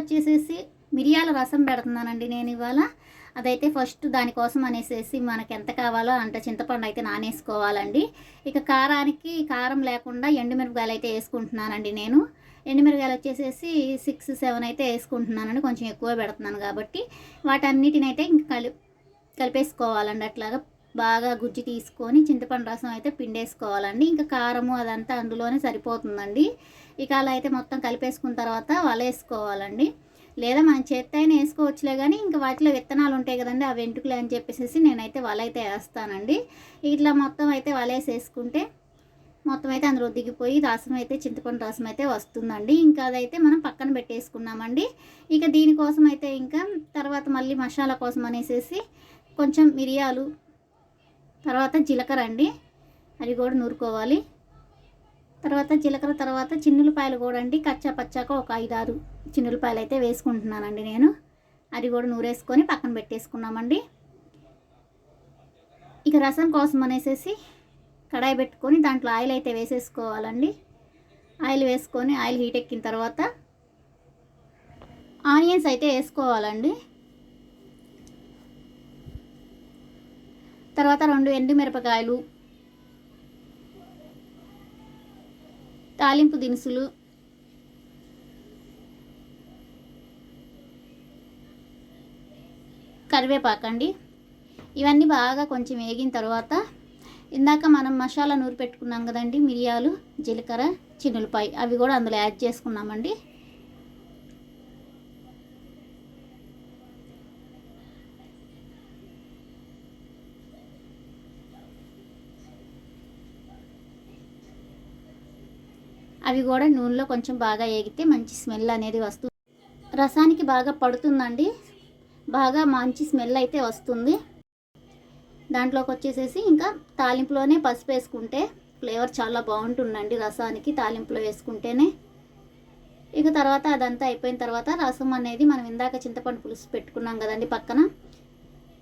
వచ్చేసేసి మిరియాల రసం పెడుతున్నానండి నేను ఇవాళ. అదైతే ఫస్ట్ దానికోసం అనేసేసి మనకు ఎంత కావాలో అంత చింతపండు అయితే నానేసుకోవాలండి. ఇక కారానికి కారం లేకుండా ఎండుమిరపకాయలు అయితే వేసుకుంటున్నానండి నేను. ఎండుమిరకాయలు వచ్చేసేసి సిక్స్ సెవెన్ అయితే వేసుకుంటున్నానండి. కొంచెం ఎక్కువ పెడుతున్నాను కాబట్టి వాటన్నిటిని అయితే ఇంక కలి కలిపేసుకోవాలండి అట్లాగా. బాగా గుజ్జు తీసుకొని చింతపండు రసం అయితే పిండేసుకోవాలండి. ఇంకా కారము అదంతా అందులోనే సరిపోతుందండి. ఇక అలా అయితే మొత్తం కలిపేసుకున్న తర్వాత వలేసుకోవాలండి. లేదా మనం చేత్తో అయినా వేసుకోవచ్చులే కానీ ఇంకా వాటిలో విత్తనాలు ఉంటాయి కదండి ఆ వెంట్రుకలు అని చెప్పేసి నేనైతే వలైతే వేస్తానండి. ఇట్లా మొత్తం అయితే వలేసేసుకుంటే మొత్తం అయితే అందులో దిగిపోయి రసం అయితే చింతపండు రసం అయితే వస్తుందండి. ఇంకా అదైతే మనం పక్కన పెట్టేసుకున్నామండి. ఇక దీనికోసం అయితే ఇంకా తర్వాత మళ్ళీ మసాలా కోసం అనేసి కొంచెం మిరియాలు తర్వాత జీలకర్ర అండి. అది కూడా నూరుకోవాలి. తర్వాత జీలకర్ర తర్వాత చిన్నులపాయలు కూడా అండి. కచ్చా పచ్చాక ఒక ఐదారు చిన్నులపాయలు అయితే వేసుకుంటున్నానండి నేను. అది కూడా నూరేసుకొని పక్కన పెట్టేసుకున్నామండి. ఇక రసం కోసం అనేసి కడాయి పెట్టుకొని దాంట్లో ఆయిల్ అయితే వేసేసుకోవాలండి. ఆయిల్ వేసుకొని ఆయిల్ హీట్ ఎక్కిన తర్వాత ఆనియన్స్ అయితే వేసుకోవాలండి. తర్వాత రెండు ఎండు మిరపకాయలు తాలింపు దినుసులు కరివేపాకండి ఇవన్నీ బాగా కొంచెం వేగిన తర్వాత ఇందాక మనం మసాలా నూరి పెట్టుకున్నాం కదండి మిరియాలు జీలకర్ర చిన్నులపాయ అవి కూడా అందులో యాడ్ చేసుకున్నామండి. అవి కూడా నూనెలో కొంచెం బాగా ఏగితే మంచి స్మెల్ అనేది వస్తుంది రసానికి బాగా పడుతుందండి. బాగా మంచి స్మెల్ అయితే వస్తుంది. దాంట్లోకి వచ్చేసేసి ఇంకా తాలింపులోనే పసుపు వేసుకుంటే ఫ్లేవర్ చాలా బాగుంటుందండి రసానికి తాలింపులో వేసుకుంటేనే. ఇక తర్వాత అదంతా అయిపోయిన తర్వాత రసం అనేది మనం ఇందాక చింతపండు పులుసు పెట్టుకున్నాం కదండి పక్కన.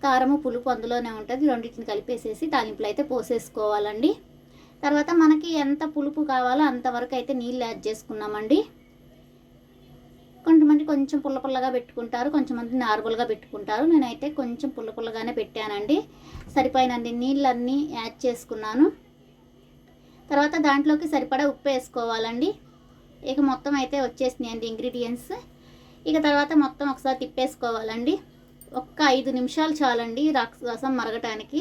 కారము పులుపు అందులోనే ఉంటుంది. రెండింటిని కలిపేసేసి తాలింపులు అయితే పోసేసుకోవాలండి. తర్వాత మనకి ఎంత పులుపు కావాలో అంతవరకు అయితే నీళ్ళు యాడ్ చేసుకున్నామండి. కొంతమంది కొంచెం పుల్ల పుల్లగా పెట్టుకుంటారు కొంతమంది నార్మల్గా పెట్టుకుంటారు. నేనైతే కొంచెం పుల్ల పుల్లగానే పెట్టానండి. సరిపోయినండి నీళ్ళన్నీ యాడ్ చేసుకున్నాను. తర్వాత దాంట్లోకి సరిపడా ఉప్పు వేసుకోవాలండి. ఇక మొత్తం అయితే వచ్చేసినాయండి ఇంగ్రీడియంట్స్. ఇక తర్వాత మొత్తం ఒకసారి తిప్పేసుకోవాలండి. ఒక్క ఐదు నిమిషాలు చాలండి రసం మరగటానికి.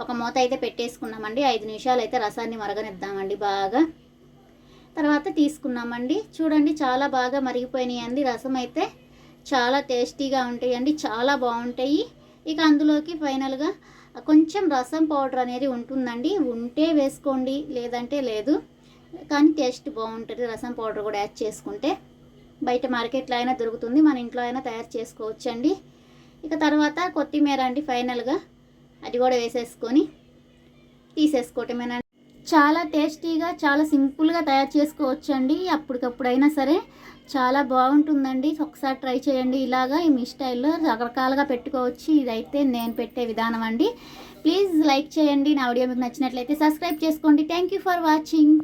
ఒక మూత అయితే పెట్టేసుకున్నామండి. ఐదు నిమిషాలు అయితే రసాన్ని మరగనిద్దామండి బాగా. తర్వాత తీసుకున్నామండి. చూడండి చాలా బాగా మరిగిపోయినాయండి. రసం అయితే చాలా టేస్టీగా ఉంటాయండి. చాలా బాగుంటాయి. ఇక అందులోకి ఫైనల్గా కొంచెం రసం పౌడర్ అనేది ఉంటుందండి. ఉంటే వేసుకోండి లేదంటే లేదు. కానీ టేస్ట్ బాగుంటుంది రసం పౌడర్ కూడా యాడ్ చేసుకుంటే. బయట మార్కెట్లో అయినా దొరుకుతుంది. మన ఇంట్లో అయినా తయారు చేసుకోవచ్చండి. ఇక తర్వాత కొత్తిమీర అండి ఫైనల్గా. అది కూడా వేసేసుకొని తీసేసుకోవటమేనండి చాలా టేస్టీగా చాలా సింపుల్గా తయారు చేసుకోవచ్చండి. అప్పటికప్పుడైనా సరే చాలా బాగుంటుందండి. ఒకసారి ట్రై చేయండి. ఇలాగా ఈ మీ స్టైల్లో రకరకాలుగా పెట్టుకోవచ్చు. ఇదైతే నేను పెట్టే విధానం అండి. ప్లీజ్ లైక్ చేయండి. నా వీడియో మీకు నచ్చినట్లయితే సబ్స్క్రైబ్ చేసుకోండి. Thank you for watching.